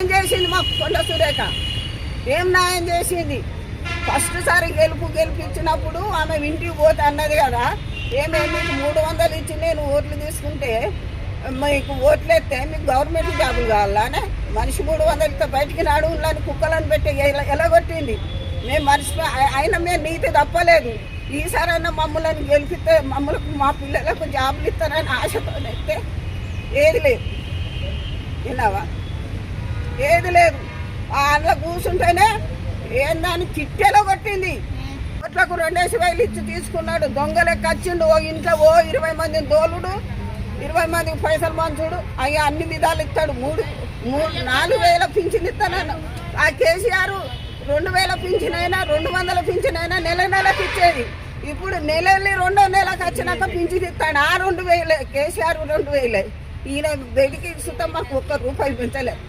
ఏం చేసింది మాకు కొండ సురేఖ. ఏం న్యాయం చేసింది? ఫస్ట్ సారి గెలుపు గెలిపించినప్పుడు ఆమె ఇంటికి పోతే అన్నది కదా. ఏమేమి మీకు మూడు వందలు ఇచ్చి నేను ఓట్లు తీసుకుంటే మీకు ఓట్లు ఎత్తే మీకు గవర్నమెంట్ జాబులు కావాలనే మనిషి మూడు వందలు ఇస్తే బయటికి నడువులని కుక్కలను పెట్టి ఎలా ఎలగొట్టింది మేము మనిషి అయినా మేము నీతి తప్పలేదు. ఈసారైనా మమ్మల్ని గెలిపితే మమ్మల్ని మా పిల్లలకు జాబులు ఇస్తారని ఆశతో ఏది లేదు. విన్నావా? ఏది లేదు. ఆ అందులో కూర్చుంటేనే ఏందని చిట్టెలో కొట్టింది. ఓట్లకు రెండేసి వేలు ఇచ్చి తీసుకున్నాడు. దొంగలెక్క వచ్చిండు. ఓ ఇంట్లో ఓ ఇరవై మందిని దోలుడు ఇరవై మందికి పైసలు మంచుడు అవి అన్ని విధాలు ఇస్తాడు. మూడు మూడు నాలుగు వేల పింఛన్ ఇస్తాను ఆ కేసీఆర్ రెండు వేల పింఛన్ అయినా రెండు వందల పింఛన్ అయినా నెల నెలకు ఇచ్చేది. ఇప్పుడు నెలని రెండో నెలకు వచ్చినాక పింఛన్ ఇస్తాడు. ఆ రెండు వేలే కేసీఆర్ రెండు వేలే. ఈయన వెడికి సుతం మాకు ఒక్క రూపాయి పెంచలేదు